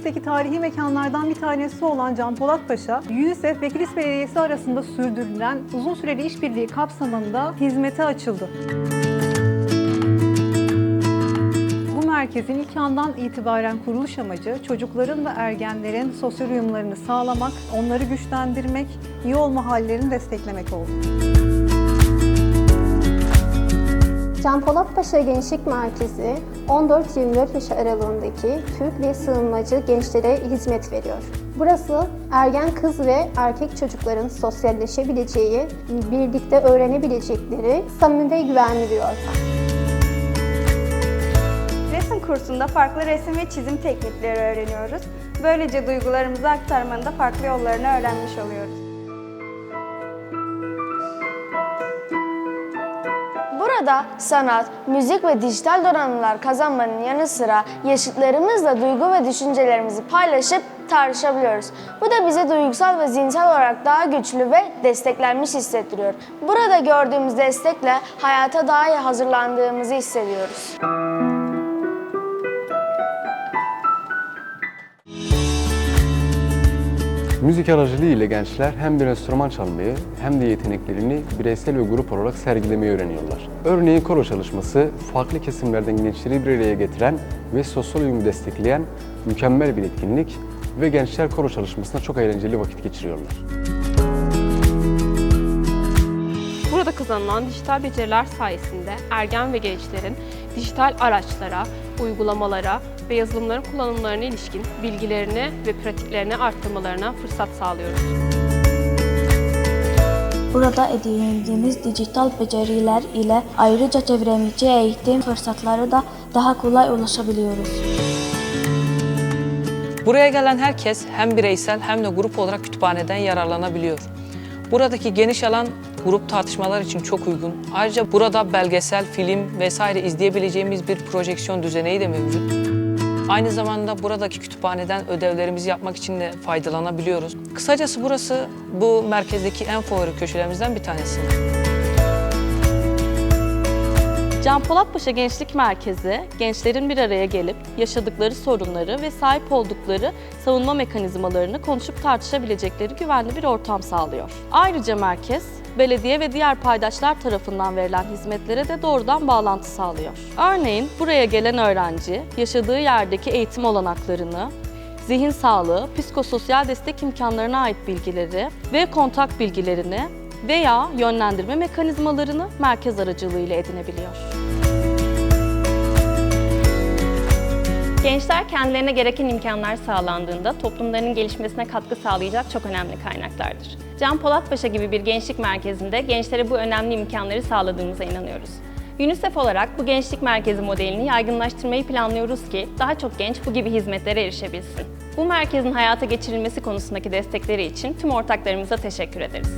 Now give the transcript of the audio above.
Kilis'teki tarihi mekanlardan bir tanesi olan Can Polat Paşa, UNICEF ve Kilis Belediyesi arasında sürdürülen uzun süreli işbirliği kapsamında hizmete açıldı. Bu merkezin ilk andan itibaren kuruluş amacı çocukların ve ergenlerin sosyal uyumlarını sağlamak, onları güçlendirmek, iyi olma hallerini desteklemek oldu. Can Polatpaşa Gençlik Merkezi 14-24 yaş aralığındaki Türk ve sığınmacı gençlere hizmet veriyor. Burası ergen kız ve erkek çocukların sosyalleşebileceği, birlikte öğrenebilecekleri samimi ve güvenli bir ortam. Kursunda farklı resim ve çizim teknikleri öğreniyoruz. Böylece duygularımızı aktarmanın da farklı yollarını öğrenmiş oluyoruz. Burada sanat, müzik ve dijital donanımlar kazanmanın yanı sıra yaşıtlarımızla duygu ve düşüncelerimizi paylaşıp tartışabiliyoruz. Bu da bizi duygusal ve zihinsel olarak daha güçlü ve desteklenmiş hissettiriyor. Burada gördüğümüz destekle hayata daha iyi hazırlandığımızı hissediyoruz. Müzik aracılığıyla gençler hem bir enstrüman çalmayı hem de yeteneklerini bireysel ve grup olarak sergilemeyi öğreniyorlar. Örneğin koro çalışması farklı kesimlerden gençleri bir araya getiren ve sosyal uyumu destekleyen mükemmel bir etkinlik ve gençler koro çalışmasında çok eğlenceli vakit geçiriyorlar. Burada kazanılan dijital beceriler sayesinde ergen ve gençlerin dijital araçlara, uygulamalara ve yazılımların kullanımlarına ilişkin bilgilerini ve pratiklerini arttırmalarına fırsat sağlıyoruz. Burada edindiğimiz dijital beceriler ile ayrıca çevremiçi eğitim fırsatları da daha kolay ulaşabiliyoruz. Buraya gelen herkes hem bireysel hem de grup olarak kütüphaneden yararlanabiliyor. Buradaki geniş alan grup tartışmalar için çok uygun. Ayrıca burada belgesel, film vesaire izleyebileceğimiz bir projeksiyon düzeneği de mevcut. Aynı zamanda buradaki kütüphaneden ödevlerimizi yapmak için de faydalanabiliyoruz. Kısacası burası bu merkezdeki en favori köşelerimizden bir tanesi. Can Polatpaşa Gençlik Merkezi, gençlerin bir araya gelip yaşadıkları sorunları ve sahip oldukları savunma mekanizmalarını konuşup tartışabilecekleri güvenli bir ortam sağlıyor. Ayrıca merkez, belediye ve diğer paydaşlar tarafından verilen hizmetlere de doğrudan bağlantı sağlıyor. Örneğin buraya gelen öğrenci, yaşadığı yerdeki eğitim olanaklarını, zihin sağlığı, psikososyal destek imkanlarına ait bilgileri ve kontak bilgilerini veya yönlendirme mekanizmalarını merkez aracılığıyla edinebiliyor. Gençler kendilerine gereken imkanlar sağlandığında toplumlarının gelişmesine katkı sağlayacak çok önemli kaynaklardır. Can Polatpaşa gibi bir gençlik merkezinde gençlere bu önemli imkanları sağladığımıza inanıyoruz. UNICEF olarak bu gençlik merkezi modelini yaygınlaştırmayı planlıyoruz ki daha çok genç bu gibi hizmetlere erişebilsin. Bu merkezin hayata geçirilmesi konusundaki destekleri için tüm ortaklarımıza teşekkür ederiz.